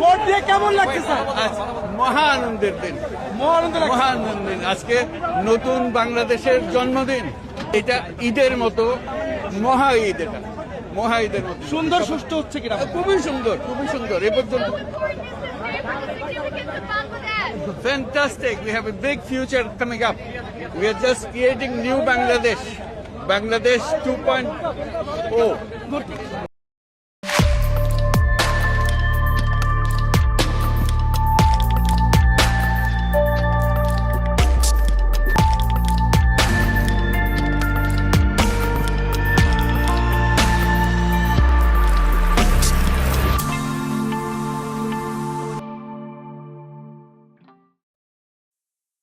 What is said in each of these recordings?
Vote দিয়ে কেমন লাগছে দিন দিন আজকে নতুন বাংলাদেশের জন্মদিন এটা ঈদের মতো মহা ঈদ এটা মহা ঈদের মতো সুন্দর সুষ্ঠু হচ্ছে কিনা খুবই সুন্দর খুবই সুন্দর এ পর্যন্ত Fantastic. We have a big future coming up. We are just creating new Bangladesh. Bangladesh oh. 2.0.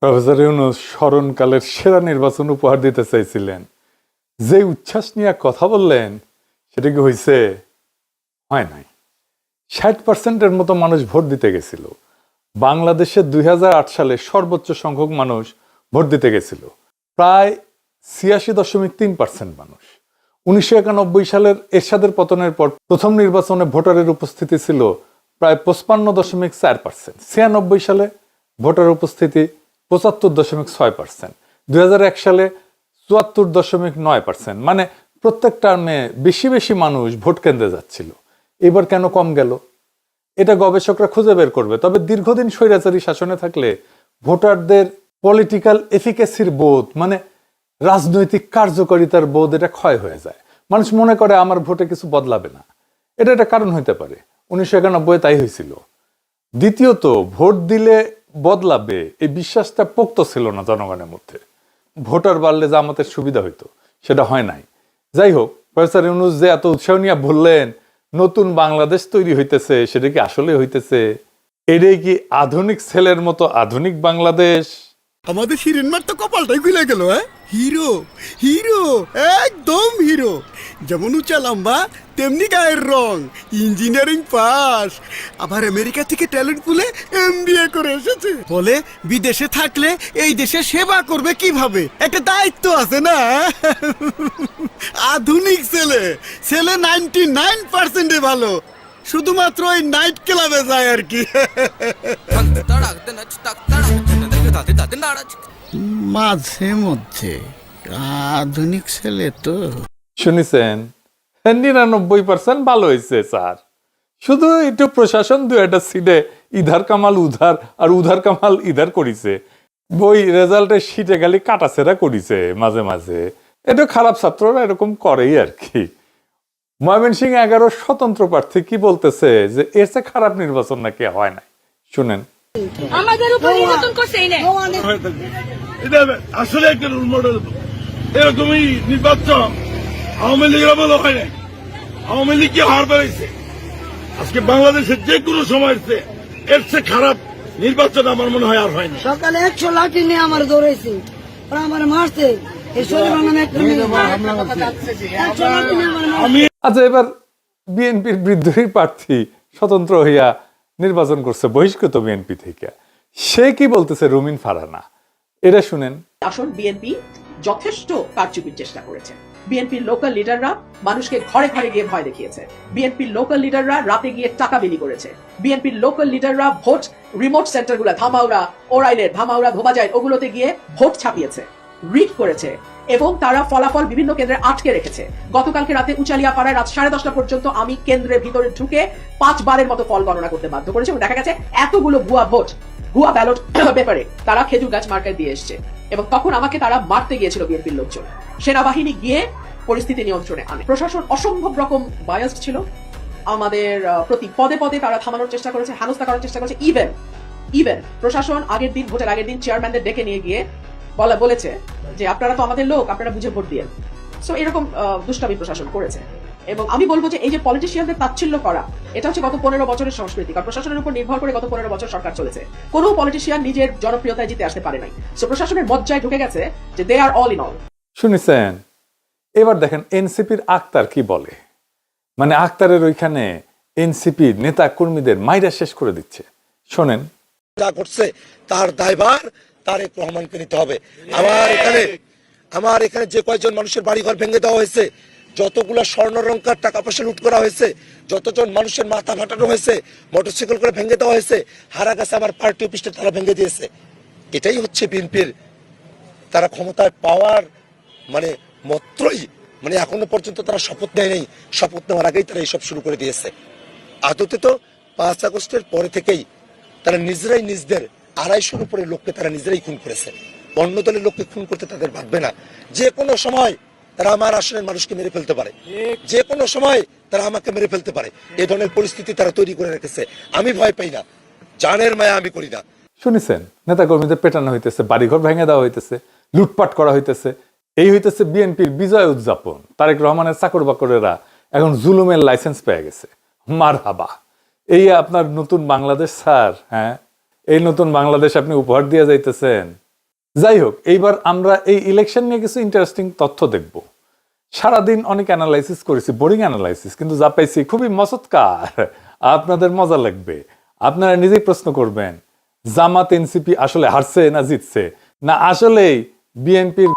Professor Yunus স্মরণকালের সেরা নির্বাচন উপহার দিতে চাইছিলেন। যে উচ্ছ্বাস নিয়ে কথা বললেন, সেটা কি হয়েছে হয় নাই। ষাট পার্সেন্টের মতো মানুষ ভোট দিতে গেছিল। বাংলাদেশে দুই সালে সর্বোচ্চ সংখ্যক মানুষ ভোট দিতে গেছিল। প্রায় ছিয়াশি দশমিক তিন পার্সেন্ট মানুষ। উনিশশো একানব্বই সালের এরশাদের পতনের পর প্রথম নির্বাচনে ভোটারের উপস্থিতি ছিল প্রায় পঁচপান্ন দশমিক চার পার্সেন্ট ছিয়ানব্বই সালে ভোটার উপস্থিতি পঁচাত্তর দশমিক ছয় পার্সেন্ট। দু হাজার এক সালে চুয়াত্তর দশমিক নয় পার্সেন্ট। মানে প্রত্যেক টার্মে বেশি বেশি মানুষ ভোট কেন্দ্রে যাচ্ছিল। এবার কেন কম গেল? এটা গবেষকরা খুঁজে বের করবে। তবে দীর্ঘদিন স্বৈরাচারী শাসনে থাকলে ভোটারদের পলিটিক্যাল এফিকেসির বোধ মানে রাজনৈতিক কার্যকারিতার বোধ, এটা ক্ষয় হয়ে যায়। মানুষ মনে করে আমার ভোটে কিছু বদলাবে না। এটা একটা কারণ হইতে পারে। উনিশশো একানব্বই তাই হয়েছিল দ্বিতীয়ত, ভোট দিলে বদলাবে, এই বিশ্বাসটা পোক্ত ছিল না জনগণের মধ্যে। ভোটার বাড়লে যে আমাদের সুবিধা হইতো, সেটা হয় নাই। যাই হোক, প্রফেসর ইউনুস যে এত উৎসাহ নিয়ে বললেন, নতুন বাংলাদেশ তৈরি হইতেছে, সেটা কি আসলে হইতেছে? এটাই কি আধুনিক ছেলের মতো আধুনিক বাংলাদেশ? আমাদের হিরেনমার তো কপালটাই খুলে গেল হ্যাঁ? হিরো হিরো, একদম হিরো। যেমন উঁচা লম্বা, তেমনি গায়ের রং, ইঞ্জিনিয়ারিং পাস। আবার আমেরিকা থেকে ট্যালেন্ট পুলে এমবিএ করে এসেছে। বলে, বিদেশে থাকলে এই দেশে সেবা করবে কীভাবে? একটা দায়িত্ব আছে না? আধুনিক ছেলে। ছেলে নাইনটি নাইন পার্সেন্টে ভালো। শুধুমাত্র ওই নাইট ক্লাবে যায় আর কি। মাঝে মধ্যে আধুনিক ছেলে তো। শুনেছেন? নিরানব্বই পার্সেন্ট ভালো হয়েছে স্যার। শুধু একটু প্রশাসন দু একটা সিটে ইধার কামাল উধার আর উধার কামাল ইধার করিছে। বই রেজাল্টের সিটে খালি কাটাছেড়া করিছে মাঝে মাঝে। এটা খারাপ ছাত্ররা এরকম করেই আর কি। ময়মনসিং এগারো স্বতন্ত্র প্রার্থী কি বলতেছে যে এর চেয়ে খারাপ নির্বাচন নাকি হয় নাই? শুনেন। আমাদের উপর নির্যাতন করছে এটা আসলে একটা রোল মডেল এরকমই নির্বাচন আওয়ামী লীগের বলে হয় নাই। আওয়ামী লীগকে হার বেড়েছে আজকে বাংলাদেশের যে কোনো সময় এর চেয়ে খারাপ নির্বাচন আমার মনে হয় আর হয়নি। সকালে একশো লাঠি নিয়ে আমার দৌড়াইছি। আমার মারছে। আচ্ছা এবার বিএনপির বিদ্রোহী প্রার্থী স্বতন্ত্র হইয়া নির্বাচন করছে বহিষ্কৃত বিএনপি থেকে। সে কি বলতেছে রুমিন ফারানা? এটা শুনেন। আসল বিএনপি যথেষ্ট কারচুপির চেষ্টা করেছে। বিএনপির লোকাল লিডাররা মানুষকে ঘরে ঘরে গিয়ে ভয় দেখিয়েছে। বিএনপির লোকাল লিডাররা রাতে গিয়ে টাকা বিলি করেছে। বিএনপির লোকাল লিডাররা ভোট রিমোট সেন্টারগুলো ধামাউরা ওরাইলের ধামাউরা ধোবাজায় ওগুলোতে গিয়ে ভোট ছাপিয়েছে। রিড করেছে। এবং তারা ফলাফল বিভিন্ন কেন্দ্রে আটকে রেখেছে। গতকালকে রাতে উচালিয়া পাড়ায় রাত সাড়ে দশটা পর্যন্ত আমি কেন্দ্রের ভিতরে ঢুকে পাঁচবারের মতো ফল গণনা করতে বাধ্য করেছে এবং দেখা গেছে এতগুলো ভুয়া ভোট, ভুয়া ব্যালট পেপারে তারা খেজুর গাছ মার্কায় দিয়ে এসছে এবং তখন আমাকে তারা মারতে গিয়েছিল বিএনপির লোকজন। সেনাবাহিনী গিয়ে পরিস্থিতি নিয়ন্ত্রণে আনে। প্রশাসন অসম্ভব রকম বায়াস ছিল। আমাদের প্রতি পদে পদে তারা থামানোর চেষ্টা করেছে, হেনস্থা করার চেষ্টা করেছে। ইভেন ইভেন প্রশাসন আগের দিন, ভোটের আগের দিন চেয়ারম্যানদের ডেকে নিয়ে গিয়ে বলা বলেছে যে আপনারা তো আমাদের লোক আপনারা বুঝে ভোট দিয়ে। সো এরকম দুষ্টামি প্রশাসন করেছে। এবং আমি বলব যে এই যে পলিটিশিয়ানদের তাচ্ছিল্য করা এটা হচ্ছে গত পনেরো বছরের সংস্কৃতি কারণ প্রশাসনের উপর নির্ভর করে গত পনেরো বছর সরকার চলেছে। কোনো পলিটিশিয়ান নিজের জনপ্রিয়তায় জিতে আসতে পারে নাই। সো প্রশাসনের মজ্জায় ঢুকে গেছে যে they are all in all শুনেছেন এবার দেখেন এনসিপির আক্তার কি বলে? মানে আক্তারের ওইখানে এনসিপির নেতা কর্মীদের মাইরা শেষ করে দিচ্ছে। শোনেন। যা করছে তার দায়ভার তারেক রহমানকে নিতে হবে। আমার এখানে আমার এখানে যে কয়েকজন মানুষের বাড়িঘর ভেঙে দেওয়া হয়েছে, যতগুলো স্বর্ণরঙ্কার টাকা পয়সা লুট করা হয়েছে, যতজন মানুষের মাথা ফাটানো হয়েছে, মোটরসাইকেল করে ভেঙে দেওয়া হয়েছে, হারা গেছে আমার পার্টি অফিসটা তারা ভেঙে দিয়েছে। এটাই হচ্ছে বিএনপির, তারা ক্ষমতায় পাওয়ার মানে মাত্রই মানে এখনও পর্যন্ত তারা শপথ নেয় নাই। শপথ নেওয়ার আগেই তারা এইসব শুরু করে দিয়েছে। আদতে তো পাঁচ আগস্টের পরে থেকেই তারা নিজেরাই নিজদের আড়াইশোর উপরে লোককে তারা নিজেরাই খুন করেছে। অন্য দলের লোককে খুন করতে তাদের ভাববে না। যে কোনো সময় তারা আমার আসনের মানুষকে মেরে ফেলতে পারে। যে কোনো সময় তারা আমাকে মেরে ফেলতে পারে। এই ধরনের পরিস্থিতি তারা তৈরি করে রেখেছে। আমি ভয় পাই না। জানের মায়া আমি করি না। শুনেছেন নেতা কর্মীদের পেটানো হইতেছে, বাড়িঘর ভেঙে দেওয়া হইতেছে, লুটপাট করা হইতেছে। এই হইতেছে বিএনপির বিজয় উদযাপন। তারেক রহমানের চাকর বাকরেরা এখন জুলুমের লাইসেন্স পেয়ে গেছে। মার হাবা এই আপনার নতুন বাংলাদেশ, স্যার হ্যাঁ? এই নতুন বাংলাদেশ আপনি উপহার দিয়ে যাইতেছেন। যাই হোক, এইবার আমরা এই ইলেকশন নিয়ে কিছু ইন্টারেস্টিং তথ্য দেখব। সারাদিন অনেক অ্যানালাইসিস করেছি বোরিং অ্যানালাইসিস কিন্তু যা পাইছি খুবই মসৎকার। আপনাদের মজা লাগবে। আপনারা নিজেই প্রশ্ন করবেন, জামাত এনসিপি আসলে হারছে না জিতছে? না, আসলেই বিএনপির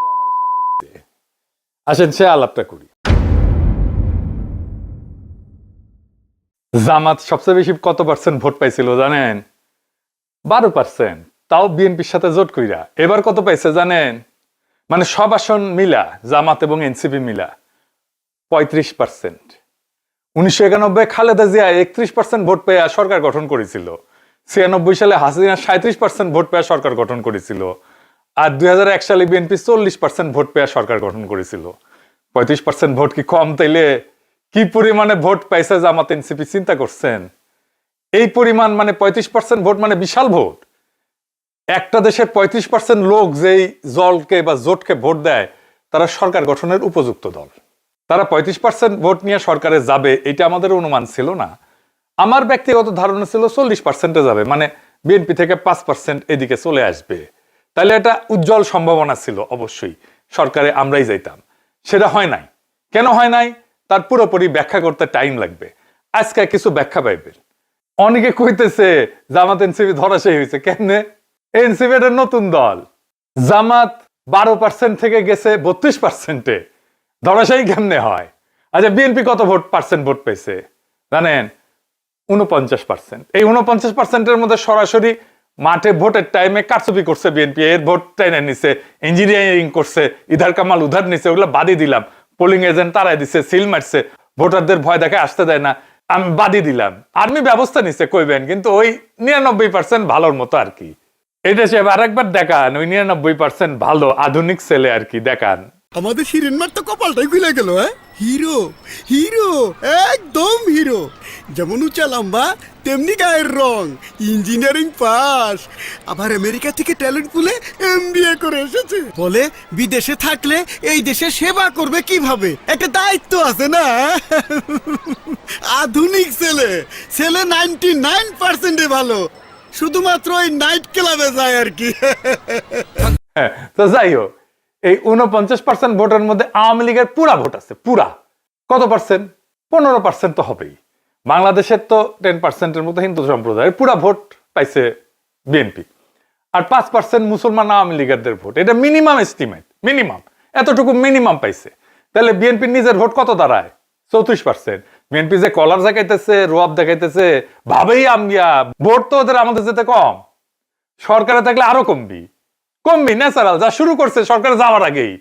আসেন, সে আলাপটা করি। জামাত সবচেয়ে বেশি কত পার্সেন্ট ভোট পাইছিল জানেন? বারো পার্সেন্ট তাও বিএনপির সাথে জোট কইরা। এবার কত পাইছে জানেন? মানে সব আসন মিলা, জামাত এবং এনসিপি মিলা, পঁয়ত্রিশ পার্সেন্ট উনিশশো একানব্বই খালেদা জিয়া একত্রিশ পার্সেন্ট ভোট পেয়ে সরকার গঠন করেছিল। ছিয়ানব্বই সালে হাসিনা সাঁত্রিশ পার্সেন্ট ভোট পেয়ে সরকার গঠন করেছিল। আর দুই হাজার এক সালে বিএনপি চল্লিশ পার্সেন্ট ভোট পেয়ে সরকার গঠন করেছিল। পঁয়ত্রিশ পার্সেন্ট ভোট কি কম তাইলে কি পরিমাণে ভোট পাইছে জামাত এনসিপি, চিন্তা করছেন? এই পরিমাণ মানে পঁয়ত্রিশ পার্সেন্ট ভোট মানে বিশাল ভোট। একটা দেশের পঁয়ত্রিশ পার্সেন্ট লোক যেই জলকে বা জোটকে ভোট দেয়, তারা সরকার গঠনের উপযুক্ত দল। তারা পঁয়ত্রিশ পার্সেন্ট ভোট নিয়ে সরকারে যাবে, এটা আমাদের অনুমান ছিল না। আমার ব্যক্তিগত ধারণা ছিল চল্লিশ পার্সেন্টে যাবে মানে বিএনপি থেকে পাঁচ পার্সেন্ট এদিকে চলে আসবে। তাহলে এটা উজ্জ্বল সম্ভাবনা ছিল অবশ্যই, সরকারে আমরাই যাইতাম। সেটা হয় নাই। কেন হয় নাই? তার পুরোপুরি ব্যাখ্যা করতে টাইম লাগবে। আজকে কিছু ব্যাখ্যা পাইবেন। অনেকে কইতেছে, জামাত এনসিপি ধরাশায়ী হয়েছে কেমনে? এনসিপি একটা নতুন দল। জামাত বারো পার্সেন্ট থেকে গেছে বত্রিশ পার্সেন্টে ধরাশায়ী কেমনে হয়? আচ্ছা বিএনপি কত ভোট পার্সেন্ট ভোট পেয়েছে? জানেন উনপঞ্চাশ পার্সেন্ট এই উনপঞ্চাশ পার্সেন্টের মধ্যে সরাসরি মাঠে ভোটের টাইমে কারচুপি করছে বিএনপি। এর ভোট টেনে নিছে ইঞ্জিনিয়ারিং করছে, ইধার কামাল উধার নিছে, ওগুলো বাদই দিলাম। পোলিং এজেন্ট তারাই দিছে সিল মারছে। ভোটারদের ভয় দেখে আসতে দেয় না। আমি বাদই দিলাম। আর্মি ব্যবস্থা নিছে, কইবেন, কিন্তু ওই নিরানব্বই পার্সেন্ট ভালোর মতো আর কি। এটা সে আরেকবার দেখান, ওই নিরানব্বই পার্সেন্ট ভালো, আধুনিক ছেলে আর কি, দেখান। আমাদের হিরেনমার তো কপালটাই খুলে গেল হ্যাঁ? হিরো হিরো একদম হিরো। যেমন উঁচা লম্বা তেমনি গায়ের রং ইঞ্জিনিয়ারিং পাস। আবার আমেরিকা থেকে ট্যালেন্ট পুলে এমবিএ করে এসেছে। বলে বিদেশে থাকলে এই দেশে সেবা করবে কীভাবে? একটা দায়িত্ব আছে না? আধুনিক ছেলে। ছেলে নাইনটি নাইন পার্সেন্টে ভালো। শুধুমাত্র ওই নাইট ক্লাবে যায় আর কি। হ্যাঁ, তো যাই হোক। এই উনপঞ্চাশ পার্সেন্ট ভোটের মধ্যে আওয়ামী লীগের পুরা ভোট আছে, পুরা। কত পার্সেন্ট পনেরো পার্সেন্ট তো হবেই। বাংলাদেশের তো টেন পার্সেন্টের মতো হিন্দু সম্প্রদায়ের পুরা ভোট পাইছে বিএনপি। আর পাঁচ পার্সেন্ট মুসলমান আওয়ামী লীগেরদের ভোট। এটা মিনিমাম এস্টিমেট মিনিমাম এতটুকু মিনিমাম পাইছে। তাহলে বিএনপির নিজের ভোট কত দাঁড়ায়? চৌত্রিশ পার্সেন্ট বিএনপি যে কলার দেখাইতেছে, রোয়াব দেখাইতেছে, ভাবেই আমগিয়া ভোট তো ওদের আমাদের যেতে কম। সরকারে থাকলে আরও কমবি। কমবি, ন্যাচারাল, যা শুরু করছে, সরকার যাওয়ার আগেই।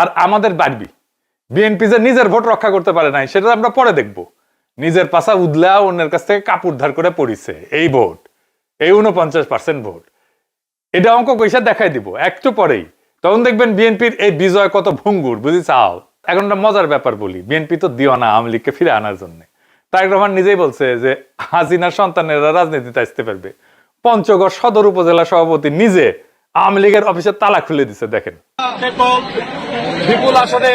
আর আমাদের বাড়বি। বিএনপি যে নিজের ভোট রক্ষা করতে পারে নাই, সেটা আমরা পরে দেখব। নিজের পাশা উদলা অন্যের কাছ থেকে কাপড় ধার করে পড়িছে, এই ভোট, এই উনপঞ্চাশ পার্সেন্ট ভোট। এটা অঙ্ক কইসা দেখাই দিব একটু পরেই। তখন দেখবেন বিএনপির এই বিজয় কত ভঙ্গুর, বুঝি চাও? এখন একটা মজার ব্যাপার বলি বিএনপি তো দিও না আওয়ামী লীগকে ফিরে আনার জন্য। তারেক রহমান নিজেই বলছে যে, হাসিনার সন্তানেরা রাজনীতিতে আসতে পারবে। পঞ্চগড় সদর উপজেলা সভাপতি নিজে আওয়ামী লীগের অফিসের তালা খুলে দিছে, দেখেন। বিপুল আসনে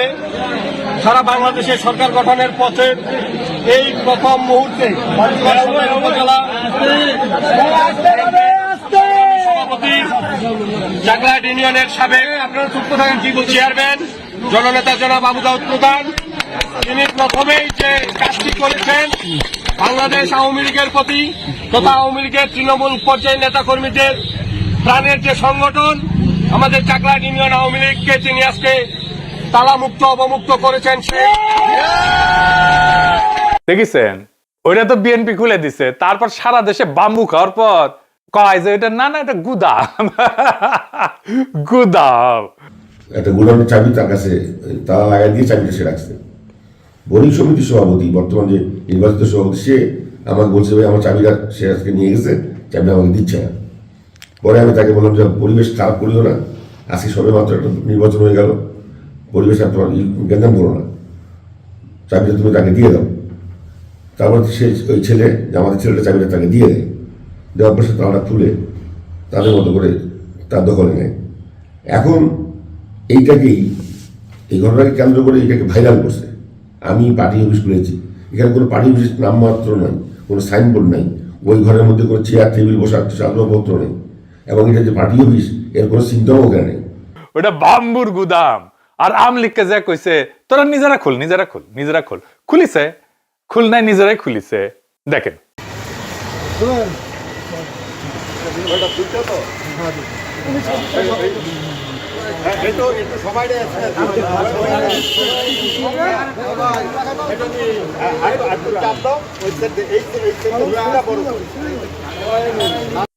সারা বাংলাদেশে সরকার গঠনের পথে এই প্রথম মুহূর্তে উপজেলা চাকলাট ইউনিয়নের সাবেক আপনারা চুপ থাকেন কি চেয়ারম্যান, জননেতা জনাব আবু দাউদ প্রধান। তিনি প্রথমেই যে কাজটি করেছেন, বাংলাদেশ আওয়ামী লীগের প্রতি তথা আওয়ামী লীগের তৃণমূল পর্যায়ের নেতা কর্মীদের প্রাণের যে সংগঠন আমাদের চাকলাট ইউনিয়ন আওয়ামী লীগকে তিনি আজকে তালামুক্ত অবমুক্ত করেছেন সে দেখেছেন? ওইটা তো বিএনপি খুলে দিছে। তারপর সারা দেশে বাম্বু খাওয়ার পর কয় যে এটা না না এটা গুদাম। গুদাম। একটা গোডাউনের চাবি তার কাছে তালা লাগাই দিয়ে চাবিটা সে রাখছে। বণিক সমিতির সভাপতি বর্তমান যে নির্বাচিত সভাপতি সে আমাকে বলছে ভাই আমার চাবিটা সে আজকে নিয়ে গেছে চাবিটা আমাকে দিচ্ছে না। পরে আমি তাকে বললাম যে পরিবেশ খারাপ করিও না। আজকে সবে মাত্র একটা নির্বাচন হয়ে গেল। পরিবেশ আর তোমার জ্ঞান করো না। চাবিটা তুমি তাকে দিয়ে দাও। তারপর সে ওই ছেলে, যে আমাদের ছেলেটা চাবিটা তাকে দিয়ে দেয়। দেওয়ার পর সে তালাটা খুলে তাদের মতো করে তার দখলে নেয়। এখন এইটাকেই, এই ঘটনাকে কেন্দ্র করে এটাকে ভাইরাল করছে। আমি পার্টি অফিস খুলেছি। এখানে কোনো পার্টি অফিস নামমাত্র নাই কোনো সাইনবোর্ড নাই। ওই ঘরের মধ্যে কোনো চেয়ার টেবিল বসার আসবাবপত্র নেই। এবং এটা যে পার্টি অফিস এর কোনো সিমটমও ওখানে নেই ওটা বাম্বুর গুদাম। আর আমলিককে যা কইছে তোরা নিজেরা খুল নিজেরা খুল নিজেরা খুল। খুলিছে খুল নাই নিজেরাই খুলিছে। দেখেন।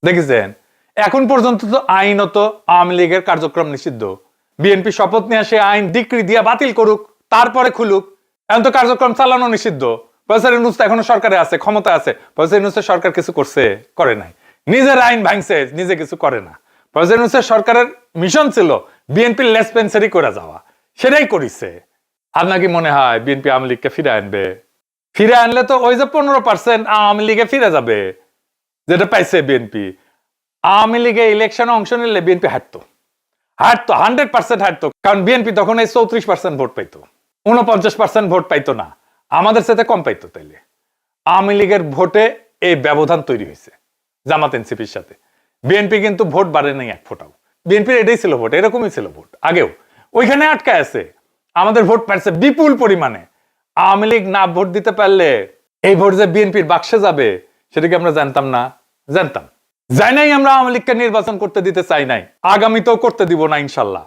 দেখেছেন? এখন পর্যন্ত তো আইনত আওয়ামী লীগের কার্যক্রম নিষিদ্ধ। বিএনপি শপথ নিয়ে সে আইন ডিক্রি দিয়ে বাতিল করুক, তারপরে খুলুক। এখন তো কার্যক্রম চালানো নিষিদ্ধ। প্রফেসর ইউনুস তো এখনও সরকারে আছে ক্ষমতা আছে। প্রফেসর ইউনুসের সরকার কিছু করছে, করে নাই। নিজের আইন ভাঙছে, নিজে কিছু করে না। প্রফেসর ইউনুসের সরকারের মিশন ছিল বিএনপির লেসপেন্সারি করে যাওয়া। সেটাই করিছে। আপনার কি মনে হয় বিএনপি আওয়ামী লীগকে ফিরে আনবে? ফিরে আনলে তো ওই যে পনেরো পার্সেন্ট আওয়ামী লীগে ফিরে যাবে, যেটা পাইছে বিএনপি। আওয়ামী লীগে ইলেকশনে অংশ নিলে বিএনপি হারতো হারতো হান্ড্রেড পার্সেন্ট হারতো কারণ বিএনপি তখন এই চৌত্রিশ পার্সেন্ট ভোট পাইতো। উনপঞ্চাশ পার্সেন্ট ভোট পাইতো না। আমাদের সাথে কম পাইতো তাইলে। আওয়ামী লীগের ভোটে এই ব্যবধান তৈরি হয়েছে, জামাত এনসিপির সাথে। বিএনপি কিন্তু ভোট বাড়ে নাই এক ফোটাও। বিএনপির এটাই ছিল ভোট, এরকমই ছিল ভোট, আগেও। ওইখানে আটকায় আছে। আমাদের ভোট পাইছে বিপুল পরিমাণে। আওয়ামী লীগ না ভোট দিতে পারলে এই ভোট যে বিএনপির বাক্সে যাবে, সেটা কি আমরা জানতাম না? জানতাম। যাই নাই, আমরা আওয়ামী লীগকে নির্বাচন করতে দিতে চাই নাই। আগামীতেও করতে দিব না, ইনশাল্লাহ।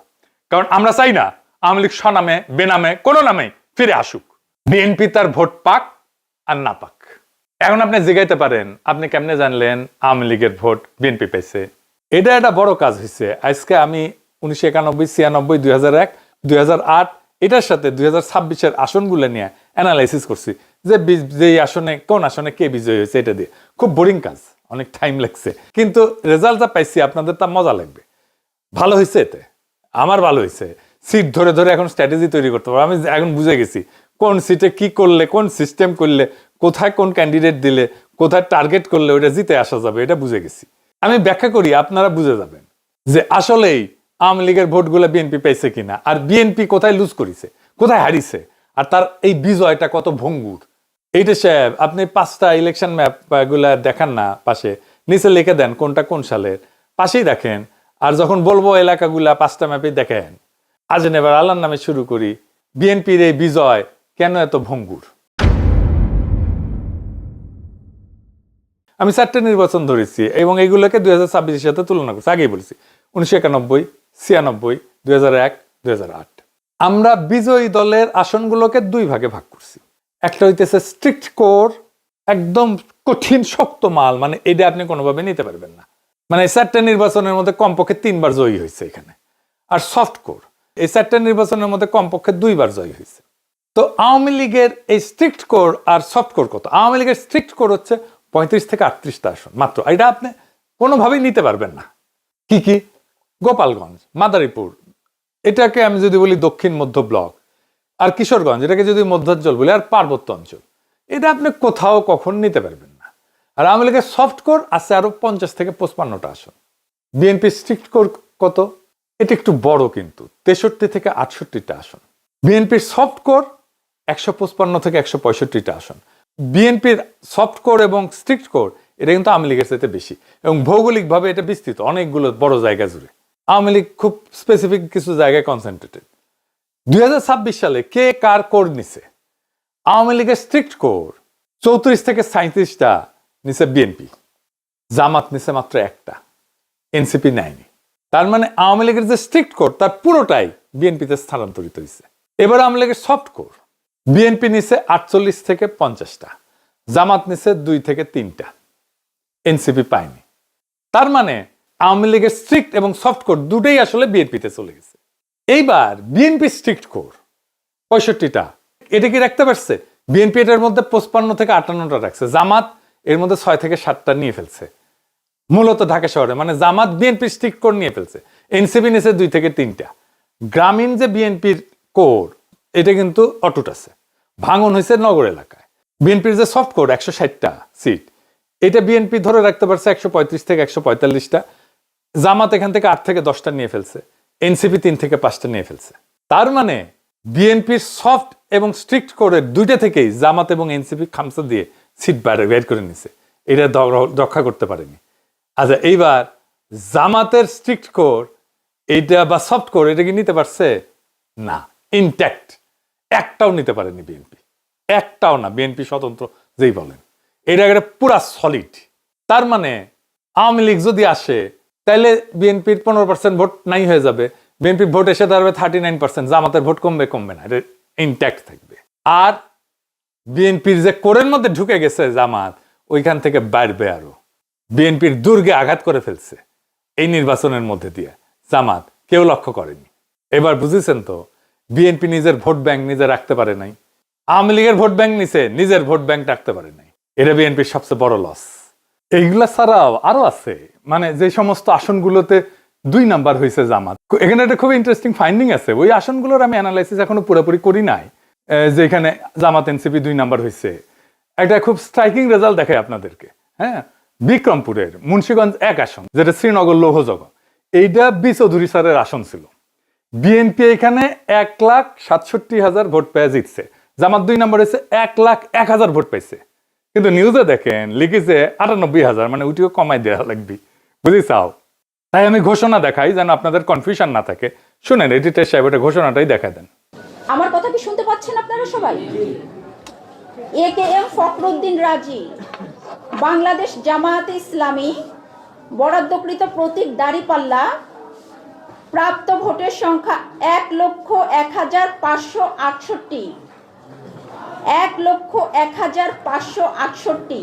কারণ আমরা চাই না আওয়ামী লীগ স্বনামে, বেনামে, কোনো নামে ফিরে আসুক। বিএনপি তার ভোট পাক আর না পাক। এখন আপনি জিগাইতে পারেন, আপনি কেমনে জানলেন আওয়ামী লীগের ভোট বিএনপি পেয়েছে? এটা একটা বড় কাজ হয়েছে আজকে আমি উনিশশো একানব্বই, ছিয়ানব্বই, দুই হাজার এক, দুই হাজার আট, এটার সাথে দুই হাজার ছাব্বিশের আসনগুলো নিয়ে অ্যানালাইসিস করছি। যে যে আসনে, কোন আসনে কে বিজয়ী হয়েছে, এটা দিয়ে। খুব বোরিং কাজ। অনেক টাইম লাগছে। কিন্তু রেজাল্ট যা পাইছি, আপনাদের তা মজা লাগবে। ভালো হয়েছে এতে। আমার ভালো হয়েছে সিট ধরে ধরে এখন স্ট্র্যাটেজি তৈরি করতে পারব। আমি এখন বুঝে গেছি কোন সিটে কি করলে, কোন সিস্টেম করলে, কোথায় কোন ক্যান্ডিডেট দিলে, কোথায় টার্গেট করলে ওটা জিতে আসা যাবে, এটা বুঝে গেছি। আমি ব্যাখ্যা করি, আপনারা বুঝে যাবেন যে আসলেই আওয়ামী লীগের ভোটগুলো বিএনপি পেয়েছে কিনা, আর বিএনপি কোথায় লুজ করেছে, কোথায় হারিছে আর তার এই বিজয়টা কত ভঙ্গুর। এইটা সাহেব, আপনি পাঁচটা ইলেকশন ম্যাপগুলা দেখান না পাশে। নিচে লিখে দেন কোনটা কোন সালের। পাশেই দেখেন, আর যখন বলব এলাকাগুলা পাঁচটা ম্যাপে দেখেন। আজ এবার আল্লাহর নামে শুরু করি। বিএনপির এই বিজয় কেন এত ভঙ্গুর? আমি চারটে নির্বাচন ধরেছি এবং এইগুলোকে দুই হাজার ছাব্বিশের সাথে তুলনা করছি। আগেই বলেছি, উনিশশো একানব্বই, ছিয়ানব্বই, দুই হাজার এক, দুই হাজার আট। আমরা বিজয়ী দলের আসনগুলোকে দুই ভাগে ভাগ করছি। একটা হইতেছে স্ট্রিক্ট কোর একদম কঠিন, শক্ত মাল মানে এটা আপনি কোনোভাবে নিতে পারবেন না। মানে এই চারটে নির্বাচনের মধ্যে কমপক্ষে তিনবার জয়ী হয়েছে এখানে। আর সফট কোর এই চারটে নির্বাচনের মধ্যে কমপক্ষে দুইবার জয়ী হয়েছে। তো আওয়ামী লীগের এই স্ট্রিক্ট কোর আর সফট কোর কত? আওয়ামী লীগের স্ট্রিক্ট কোর হচ্ছে পঁয়ত্রিশ থেকে আটত্রিশটা আসন, মাত্র। এটা আপনি কোনোভাবেই নিতে পারবেন না। কি কি? গোপালগঞ্জ, মাদারীপুর। এটাকে আমি যদি বলি দক্ষিণ মধ্য ব্লক। আর কিশোরগঞ্জ, এটাকে যদি মধ্যাঞ্চল বলি, আর পার্বত্য অঞ্চল, এটা আপনি কোথাও কখন নিতে পারবেন না। আর আওয়ামী লীগের সফট কোর আছে আরও পঞ্চাশ থেকে পঁচপান্নটা আসন। বিএনপি স্ট্রিক্ট কোর কত? এটা একটু বড় কিন্তু, তেষট্টি থেকে আটষট্টিটা আসন। বিএনপির সফট কোর একশো পঁচপান্ন থেকে একশো পঁয়ষট্টিটা আসন। বিএনপির সফট কোর এবং স্ট্রিক্ট কোর এটা কিন্তু আওয়ামী লীগের সাথে বেশি। এবং ভৌগোলিকভাবে এটা বিস্তৃত, অনেকগুলো বড় জায়গা জুড়ে। আওয়ামী লীগ খুব স্পেসিফিক কিছু জায়গায় কনসেন্ট্রেটেড দুই হাজার ছাব্বিশ সালে কে কার কোর নিছে? আওয়ামী লীগের স্ট্রিক্ট কোর চৌত্রিশ থেকে সাঁত্রিশটা নিছে বিএনপি। জামাত নিছে মাত্র একটা। এনসিপি নেয়নি তার মানে আওয়ামী লীগের যে স্ট্রিক্ট কোর তার পুরোটাই বিএনপিতে স্থানান্তরিত হয়েছে এবার আওয়ামী লীগের সফট কোর বিএনপি নিছে আটচল্লিশ থেকে পঞ্চাশটা। জামাত নিছে দুই থেকে তিনটা। এনসিপি পায়নি। তার মানে আওয়ামী লীগের স্ট্রিক্ট এবং সফট কোর দুটোই আসলে বিএনপিতে চলে গেছে। এইবার বিএনপি স্ট্রিক্ট কোর পঁয়ষট্টিটা। এটা কি রাখতে পারছে? বিএনপি এটার মধ্যে পঁচপান্ন থেকে আটান্নটা রাখছে। জামাত এর মধ্যে ছয় থেকে সাতটা নিয়ে ফেলছে। মূলত ঢাকা শহরে মানে জামাত বিএনপি স্ট্রিক্ট কোর নিয়ে ফেলছে। এনসিপি নিয়েছে দুই থেকে তিনটা। গ্রামীণ যে বিএনপির কোর এটা কিন্তু অটুট আছে। ভাঙন হয়েছে নগর এলাকায়। বিএনপির যে সফট কোর একশো ষাটটা সিট এটা বিএনপি ধরে রাখতে পারছে একশো পঁয়ত্রিশ থেকে একশো পঁয়তাল্লিশটা। জামাত এখান থেকে আট থেকে দশটা নিয়ে ফেলছে। এনসিপি তিন থেকে পাঁচটা নিয়ে ফেলছে। তার মানে বিএনপির সফট এবং স্ট্রিক্ট করে দুইটা থেকেই জামাত এবং এনসিপি খামসা দিয়ে সিট বাইরে বের করে নিছে। এটা রক্ষা করতে পারেনি। আচ্ছা এইবার জামাতের স্ট্রিক্ট কোর এইটা বা সফট কোর এটা কি নিতে পারছে? না ইনট্যাক্ট একটাও নিতে পারেনি বিএনপি। একটাও না, বিএনপি স্বতন্ত্র যেই বলেন। এটা একটা পুরা সলিড তার মানে আওয়ামী লীগ যদি আসে তাহলে বিএনপির পনেরো পার্সেন্ট ভোট নাই হয়ে যাবে। বিএনপির ভোট এসে দাঁড়াবে থার্টি নাইন পার্সেন্ট জামাতের ভোট কমবে কমবে না, এটা ইনট্যাক্ট থাকবে। আর বিএনপির যে কোরের মধ্যে ঢুকে গেছে জামাত, ওইখান থেকে বাড়বে আরও। বিএনপির দুর্গে আঘাত করে ফেলছে এই নির্বাচনের মধ্যে দিয়ে। জামাত, কেউ লক্ষ্য করেনি। এবার বুঝেছেন তো, বিএনপি নিজের ভোট ব্যাংক নিজে রাখতে পারে নাই। আওয়ামী লীগের ভোট ব্যাংক নিছে, নিজের ভোট ব্যাংক রাখতে পারে নাই। এটা বিএনপির সবচেয়ে বড় লস এইগুলা ছাড়াও আরও আছে। মানে যে সমস্ত আসনগুলোতে দুই নাম্বার হয়েছে জামাত। এখানে একটা খুব ইন্টারেস্টিং ফাইন্ডিং আছে। ওই আসনগুলোর আমি অ্যানালাইসিস এখনও পুরোপুরি করি নাই। যে এখানে জামাত এনসিপি দুই নাম্বার হয়েছে একটা খুব স্ট্রাইকিং রেজাল্ট দেখায় আপনাদেরকে। হ্যাঁ? বিক্রমপুরের মুন্সীগঞ্জ এক আসন, যেটা শ্রীনগর লৌহজগ এইটা বি চৌধুরী স্যারের আসন ছিল। বিএনপি এখানে এক লাখ সাতষট্টি হাজার ভোট পেয়ে জিতছে। জামাত দুই নম্বর হয়েছে এক লাখ এক হাজার ভোট পাইছে। কিন্তু নিউজে দেখেন, লিখেছে আটানব্বই হাজার মানে ওইটিও কমাই দেওয়া লাগবে। বুঝি চাও তাই আমি ঘোষণা দেখাই যেন আপনাদের কনফিউশন না থাকে। শুনেন, এডিটার সাহেব এটা ঘোষণাটাই দেখা দেন। আমার কথা কি শুনতে পাচ্ছেন আপনারা সবাই? এ কে এম ফখরুদ্দিন রাজি। বাংলাদেশ জামায়াতে ইসলামী বরাদ্দকৃত প্রতীক দাঁড়িপাল্লা। প্রাপ্ত ভোটের সংখ্যা এক লক্ষ এক হাজার পাঁচশো আটষট্টি। এক লক্ষ এক হাজার পাঁচশো আটষট্টি।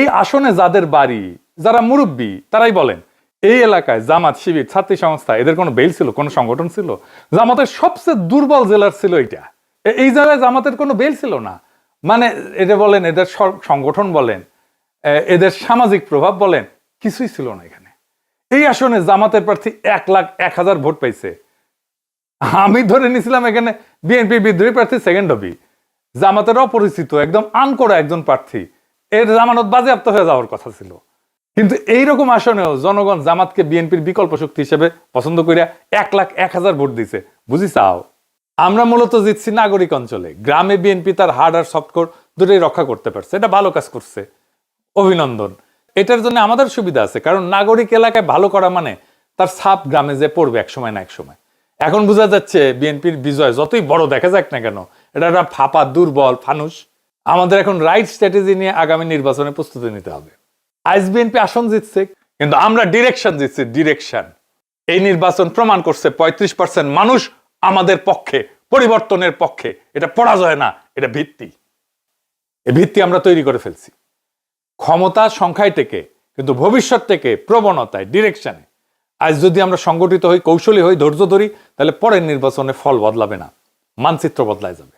এই আসনে যাদের বাড়ি, যারা মুরব্বী, তারাই বলেন, এই এলাকায় জামাত, শিবির, ছাত্রী সংস্থা, এদের কোনো বেল ছিল, কোনো সংগঠন ছিল? জামাতের সবচেয়ে দুর্বল জেলার ছিল এটা এই জায়গায় জামাতের কোনো বেল ছিল না? মানে এটা বলেন, এদের সংগঠন বলেন এদের সামাজিক প্রভাব বলেন, কিছুই ছিল না এখানে। এই আসনে জামাতের প্রার্থী এক লাখ এক হাজার ভোট পাইছে। আমি ধরে নিছিলাম এখানে বিএনপি বিদ্রোহী প্রার্থী সেকেন্ড হবি। জামাতের অপরিচিত, একদম আনকরা একজন প্রার্থী, এর জামানত বাজেয়াপ্ত হয়ে যাওয়ার কথা ছিল। কিন্তু এইরকম আসনেও জনগণ জামাতকে বিএনপির বিকল্প শক্তি হিসেবে পছন্দ করিয়া এক লাখ এক হাজার ভোট দিছে। বুঝি চাও? আমরা মূলত জিতছি নাগরিক অঞ্চলে। গ্রামে বিএনপি তার হার্ড আর সফট কোর দুটোই রক্ষা করতে পারছে। এটা ভালো কাজ করছে। অভিনন্দন। এটার জন্য আমাদের সুবিধা আছে, কারণ নাগরিক এলাকায় ভালো করা মানে তার ছাপ গ্রামে যে পড়বে এক সময় না এক সময় এখন বোঝা যাচ্ছে বিএনপির বিজয় যতই বড় দেখা যাক না কেন এটা একটা ফাপা, দুর্বল ফানুষ। আমাদের এখন রাইট স্ট্র্যাটেজি নিয়ে আগামী নির্বাচনে প্রস্তুতি নিতে হবে। আইস বিএনপি আসন জিতছে, কিন্তু আমরা ডিরেকশন দিচ্ছি ডিরেকশন এই নির্বাচন প্রমাণ করছে পঁয়ত্রিশ পার্সেন্ট মানুষ আমাদের পক্ষে, পরিবর্তনের পক্ষে। এটা পরাজয় না, এটা ভিত্তি। এই ভিত্তি আমরা তৈরি করে ফেলছি। ক্ষমতা সংখ্যায় থেকে কিন্তু ভবিষ্যৎ থেকে প্রবণতায় ডিরেকশনে আজ যদি আমরা সংগঠিত হই, কৌশলী হই, ধৈর্য ধরি, তাহলে পরের নির্বাচনে ফল বদলাবে না, মানচিত্র বদলায় যাবে।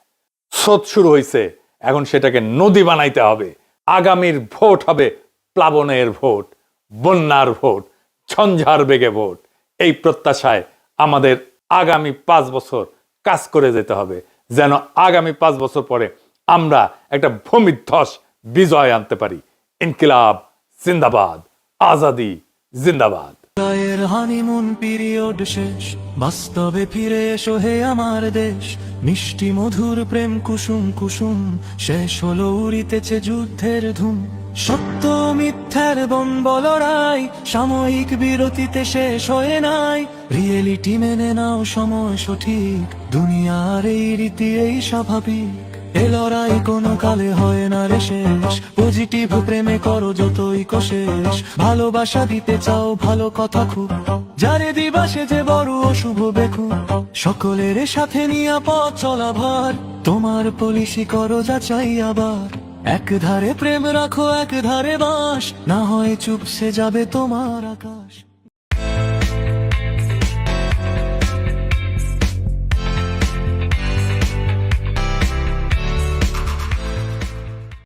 স্রোত শুরু হয়েছে এখন সেটাকে নদী বানাইতে হবে। আগামীর ভোট হবে প্লাবনের ভোট, বন্যার ভোট, ঝঞ্ঝার বেগে ভোট। এই প্রত্যাশায় আমাদের আগামী পাঁচ বছর কাজ করে যেতে হবে। যেন আগামী পাঁচ বছর পরে আমরা একটা ভূমিধ্বস বিজয় আনতে পারি। ইনকিলাব জিন্দাবাদ, আজাদি জিন্দাবাদ। হানিমুন পিরিয়ড শেষ। বাস্তবে ফিরে এসো হে আমার দেশ। মিষ্টি মধুর প্রেম, কুসুম কুসুম, শেষ হলো উড়িতেছে যুদ্ধের ধুম। সত্য মিথ্যার বল বলরাই সাময়িক বিরতিতে শেষ হয়ে নাই। রিয়েলিটি মেনে নাও সময় সঠিক, দুনিয়ার এই রীতি এই স্বাভাবিক। কোনো কালে হয় না রে শেষ। পজিটিভ প্রেমে করো যতই কোশেষ ভালোবাসা দিতে চাও ভালো কথা খুব। যারে যে বড় অশুভ সকলের সাথে নিয়া পথ চলা ভার। তোমার পলিসি করো যাচাই আবার। এক ধারে প্রেম রাখো, এক ধারে বাস। না হয় চুপসে যাবে তোমার আকাশ।